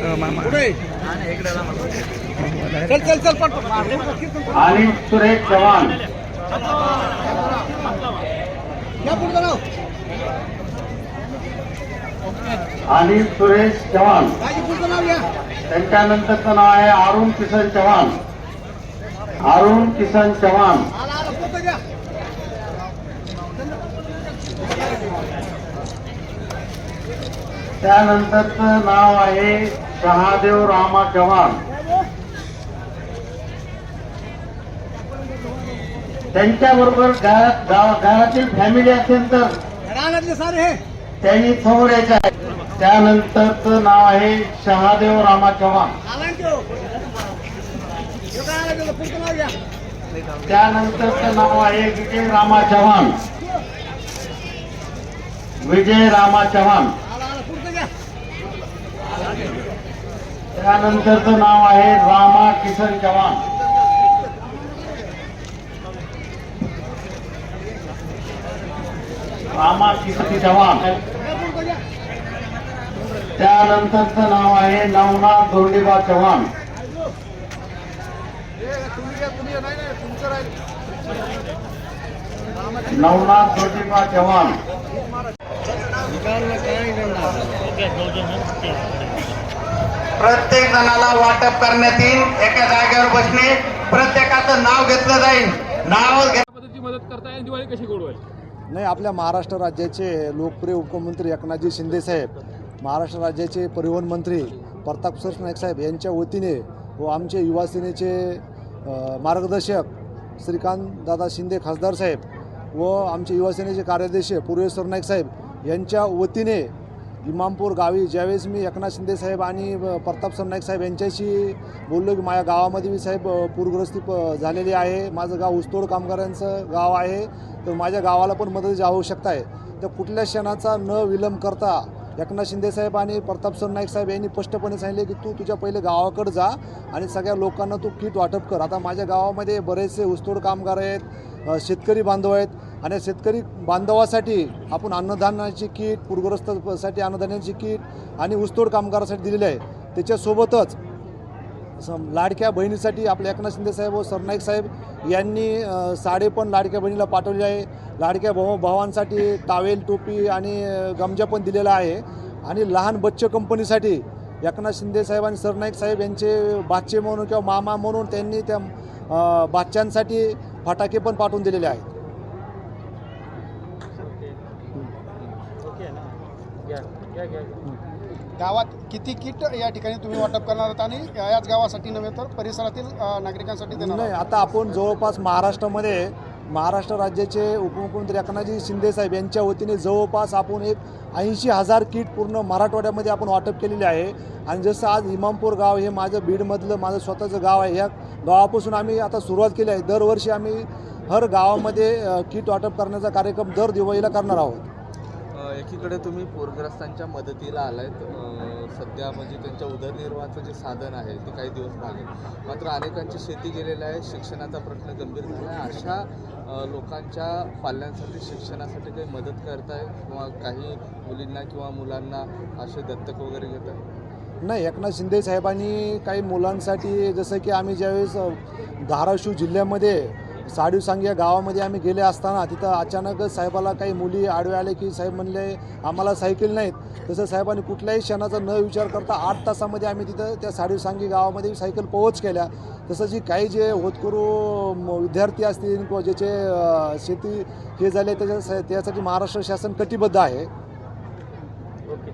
मामा चल चल चल आणि सुरेश चव्हाण या आणि सुरेश चव्हाण पुढचं नाव त्यांच्यानंतरचं नाव आहे अरुण किसन चव्हाण अरुण किसन चव्हाण त्यानंतरचं नाव आहे शहादेव रामा चव्हाण. त्यांच्याबरोबर घरात गाव- घरातील फॅमिली असेल तर हे. त्यांनी समोर यायचं आहे. त्यानंतरचं नाव आहे शहादेव रामा चव्हाण. त्यानंतरचं नाव आहे विजय रामा चव्हाण. विजय रामा चव्हाण आला आला पुढचं घ्या त्यानंतरचं नाव आहे रामा किसन चव्हाण. रामा किसन चव्हाण. त्यानंतरचं नाव आहे नवनाथ धोंडीबा चव्हाण. नवनाथ धोंडीबा चव्हाण. प्रत्येक जणाला वाटप करण्यात येईल. एका जागेवर बसणे प्रत्येकाचं नाव घेतलं जाईल. नाव पद्धतीची मदत करताय आणि दिवाळी कशी गोडवाय नाही आपल्या महाराष्ट्र राज्याचे लोकप्रिय उपमुख्यमंत्री एकनाथजी शिंदे साहेब महाराष्ट्र राज्याचे परिवहन मंत्री प्रताप सरस नाईक साहेब यांच्या वतीने व आमचे युवा सेनेचे मार्गदर्शक श्रीकांत दादा शिंदे खासदार साहेब व आमचे युवा सेनेचे कार्याध्यक्ष पूर्वेश्वर नाईक साहेब यांच्या वतीने इमामपूर गावी. ज्यावेळेस मी एकनाथ शिंदे साहेब आणि प्रताप सरनाईक साहेब यांच्याशी बोललो की माझ्या गावामध्ये मी साहेब पूरग्रस्ती प झालेली आहे. माझं गाव ऊसतोड कामगारांचं गाव आहे. तर माझ्या गावाला पण मदतीची आवश्यकता आहे तर कुठल्या क्षणाचा न विलंब करता एकनाथ शिंदे साहेब आणि प्रताप सरनाईक साहेब यांनी स्पष्टपणे सांगितले की तू तुझ्या पहिले गावाकडे जा आणि सगळ्या लोकांना तू किट वाटप कर. आता माझ्या गावामध्ये बरेचसे ऊसतोड कामगार आहेत शेतकरी बांधव आहेत आणि शेतकरी बांधवासाठी आपण अन्नधान्याची किट पूरग्रस्तसाठी अन्नधान्याची किट आणि ऊसतोड कामगारासाठी दिलेली आहे. त्याच्यासोबतच लाडक्या बहिणीसाठी आपल्या एकनाथ शिंदे साहेब व सरनाईक साहेब यांनी साडे पण लाडक्या बहिणीला पाठवले आहे. लाडक्या भाऊ भावांसाठी टावेल टोपी आणि गमजा पण दिलेला आहे. आणि लहान बच्चे कंपनीसाठी एकनाथ शिंदे साहेब आणि सरनाईक साहेब यांचे बाचे म्हणून किंवा मामा म्हणून त्यांनी त्या बादच्यांसाठी फटाके पण पाठवून दिलेले आहेत. गावात किती किट या ठिकाणी तुम्ही वाटप करणार आहात आणि याच गावासाठी नव्हे तर परिसरातील नागरिकांसाठी देणार नाही? आता आपण जवळपास महाराष्ट्रामध्ये महाराष्ट्र राज्याचे उपमुख्यमंत्री एकनाथजी शिंदे साहेब यांच्या वतीने जवळपास आपण एक ऐंशी हजार किट पूर्ण मराठवाड्यामध्ये आपण वाटप केलेले आहे. आणि जसं आज इमामपूर गाव हे माझं बीडमधलं माझं स्वतःचं गाव आहे ह्या गावापासून आम्ही आता सुरुवात केली आहे. दरवर्षी आम्ही हर गावामध्ये किट वाटप करण्याचा कार्यक्रम दर दिवाळीला करणार आहोत. एकीकडे तुम्ही पूरग्रस्तांच्या मदतीला आलायत. सध्या म्हणजे त्यांच्या उदरनिर्वाहाचं जे साधन आहे ते काही दिवस मागे. मात्र अनेकांची शेती गेलेली आहे शिक्षणाचा प्रश्न गंभीर झाला आहे अशा लोकांच्या पाल्यांसाठी शिक्षणासाठी काही मदत करताय किंवा काही मुलींना किंवा मुलांना असे दत्तक वगैरे घेत आहे नाही एकनाथ शिंदे साहेबांनी काही मुलांसाठी जसं की आम्ही ज्यावेळेस धाराशिव जिल्ह्यामध्ये साडीवसांग या गावामध्ये आम्ही गेले असताना तिथं अचानकच साहेबाला काही मुली आडवे आले की साहेब म्हणले आम्हाला सायकल नाहीत. तसं साहेबांनी कुठल्याही क्षणाचा न विचार करता आठ तासामध्ये आम्ही तिथं त्या साडीवसांगी गावामध्ये सायकल पोहोच केल्या. तसं जी काही जे होतकरू विद्यार्थी असतील किंवा ज्याचे शेती हे झाले त्याच्या त्यासाठी महाराष्ट्र शासन कटिबद्ध आहे. ओके